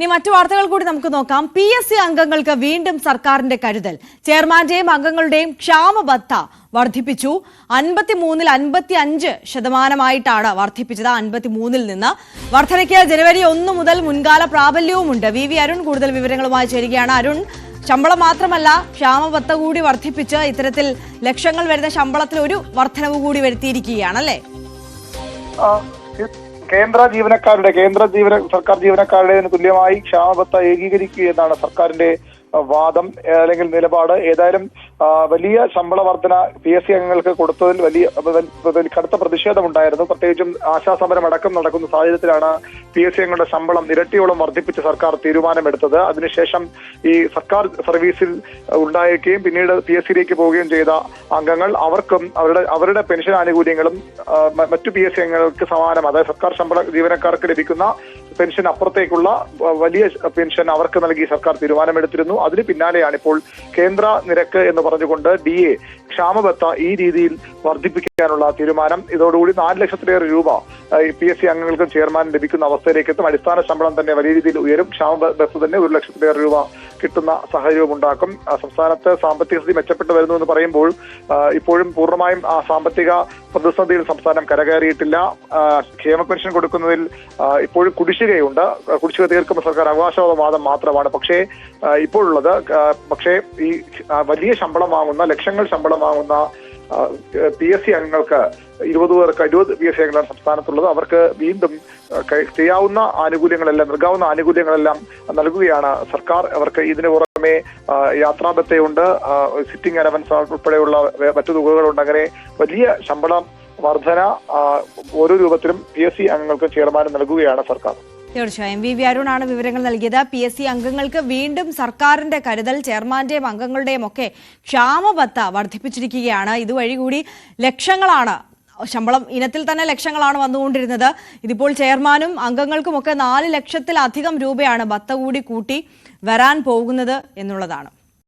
ഇനി മറ്റു വാർത്തകൾ കൂടി നമുക്ക് നോക്കാം. പി എസ് സി അംഗങ്ങൾക്ക് വീണ്ടും സർക്കാരിന്റെ കരുതൽ. ചെയർമാന്റെയും അംഗങ്ങളുടെയും ക്ഷാമബത്ത വർദ്ധിപ്പിച്ചു. അൻപത്തിമൂന്നിൽ അൻപത്തി അഞ്ച് ശതമാനമായിട്ടാണ് വർദ്ധിപ്പിച്ചത്. അൻപത്തിമൂന്നിൽ നിന്ന് വർധനയ്ക്ക് ജനുവരി ഒന്ന് മുതൽ മുൻകാല പ്രാബല്യവുമുണ്ട്. വി വി അരുൺ കൂടുതൽ വിവരങ്ങളുമായി ചേരുകയാണ്. അരുൺ ശമ്പളം മാത്രമല്ല ക്ഷാമബത്ത കൂടി വർദ്ധിപ്പിച്ച് ഇത്തരത്തിൽ ലക്ഷങ്ങൾ വരുന്ന ശമ്പളത്തിൽ ഒരു വർധനവ് കൂടി വരുത്തിയിരിക്കുകയാണല്ലേ? കേന്ദ്ര ജീവനക്കാരുടെ കേന്ദ്ര ജീവന സർക്കാർ ജീവനക്കാരുടെ തുല്യമായി ക്ഷാമബത്ത ഏകീകരിക്കുക എന്നാണ് സർക്കാരിന്റെ വാദം അല്ലെങ്കിൽ നിലപാട്. ഏതായാലും വലിയ ശമ്പള വർധന പി എസ് സി അംഗങ്ങൾക്ക് കൊടുത്തതിൽ വലിയ കടുത്ത പ്രതിഷേധമുണ്ടായിരുന്നു. പ്രത്യേകിച്ചും ആശാസമരം അടക്കം നടക്കുന്ന സാഹചര്യത്തിലാണ് പി എസ് സി അംഗങ്ങളുടെ ശമ്പളം ഇരട്ടിയോളം വർദ്ധിപ്പിച്ച് സർക്കാർ തീരുമാനമെടുത്തത്. അതിനുശേഷം ഈ സർക്കാർ സർവീസിൽ ഉണ്ടായിരിക്കുകയും പിന്നീട് പി എസ് സിയിലേക്ക് പോവുകയും ചെയ്ത അംഗങ്ങൾ അവർക്കും അവരുടെ അവരുടെ പെൻഷൻ ആനുകൂല്യങ്ങളും മറ്റു പി എസ് സി അംഗങ്ങൾക്ക് സമാനം അതായത് സർക്കാർ ശമ്പള ജീവനക്കാർക്ക് ലഭിക്കുന്ന പെൻഷൻ അപ്പുറത്തേക്കുള്ള വലിയ പെൻഷൻ അവർക്ക് നൽകി സർക്കാർ തീരുമാനമെടുത്തിരുന്നു. അതിന് പിന്നാലെയാണ് ഇപ്പോൾ കേന്ദ്ര നിരക്ക് എന്ന് പറഞ്ഞുകൊണ്ട് ഡി എ ക്ഷാമബത്ത ഈ രീതിയിൽ വർദ്ധിപ്പിക്കാനുള്ള തീരുമാനം. ഇതോടുകൂടി നാല് ലക്ഷത്തിലേറെ രൂപ പി എസ് സി അംഗങ്ങൾക്കും ചെയർമാൻ ലഭിക്കുന്ന അവസ്ഥയിലേക്ക് എത്തും അടിസ്ഥാന ശമ്പളം തന്നെ വലിയ രീതിയിൽ ഉയരും. ക്ഷാമ ബസ് തന്നെ ഒരു ലക്ഷത്തിലേറെ രൂപ കിട്ടുന്ന സാഹചര്യവും ഉണ്ടാക്കും. സംസ്ഥാനത്ത് സാമ്പത്തിക സ്ഥിതി മെച്ചപ്പെട്ടു വരുന്നു എന്ന് പറയുമ്പോൾ ഇപ്പോഴും പൂർണമായും ആ സാമ്പത്തിക പ്രതിസന്ധിയിൽ സംസ്ഥാനം കരകയറിയിട്ടില്ല. ക്ഷേമ പെൻഷൻ കൊടുക്കുന്നതിൽ ഇപ്പോഴും കുടിശ്ശികയുണ്ട്. കുടിശ്ശിക തീർക്കുമ്പോൾ സർക്കാർ അവകാശവാദം മാത്രമാണ്. പക്ഷേ ഇപ്പോഴുള്ളത് പക്ഷേ ഈ വലിയ ശമ്പളം വാങ്ങുന്ന ലക്ഷങ്ങൾ ശമ്പളം വാങ്ങുന്ന പി എസ് സി അംഗങ്ങൾക്ക് ഇരുപത് പേർക്ക് ഇരുപത് പി എസ് സി അംഗങ്ങളാണ് സംസ്ഥാനത്തുള്ളത്. അവർക്ക് വീണ്ടും ചെയ്യാവുന്ന ആനുകൂല്യങ്ങളെല്ലാം നൽകാവുന്ന ആനുകൂല്യങ്ങളെല്ലാം നൽകുകയാണ് സർക്കാർ. അവർക്ക് ഇതിന് പുറമെ യാത്രാബത്തയുണ്ട്. സിറ്റിംഗ് അലവൻസ് ഉൾപ്പെടെയുള്ള മറ്റു തുകകളുണ്ട്. അങ്ങനെ വലിയ ശമ്പളം വർധന ഓരോ രൂപത്തിലും പി എസ് സി അംഗങ്ങൾക്ക് ചെയർമാൻ നൽകുകയാണ് സർക്കാർ. തീർച്ചയായും. വി വി അരുണാണ് വിവരങ്ങൾ നൽകിയത്. പി എസ് സി അംഗങ്ങൾക്ക് വീണ്ടും സർക്കാരിന്റെ കരുതൽ ചെയർമാന്റെയും അംഗങ്ങളുടെയും ഒക്കെ ക്ഷാമബത്ത വർദ്ധിപ്പിച്ചിരിക്കുകയാണ്. ഇതുവഴി കൂടി ലക്ഷങ്ങളാണ് ശമ്പളം ഇനത്തിൽ തന്നെ ലക്ഷങ്ങളാണ് വന്നുകൊണ്ടിരുന്നത്. ഇതിപ്പോൾ ചെയർമാനും അംഗങ്ങൾക്കുമൊക്കെ നാല് ലക്ഷത്തിലധികം രൂപയാണ് ബത്ത കൂടി കൂട്ടി വരാൻ പോകുന്നത് എന്നുള്ളതാണ്.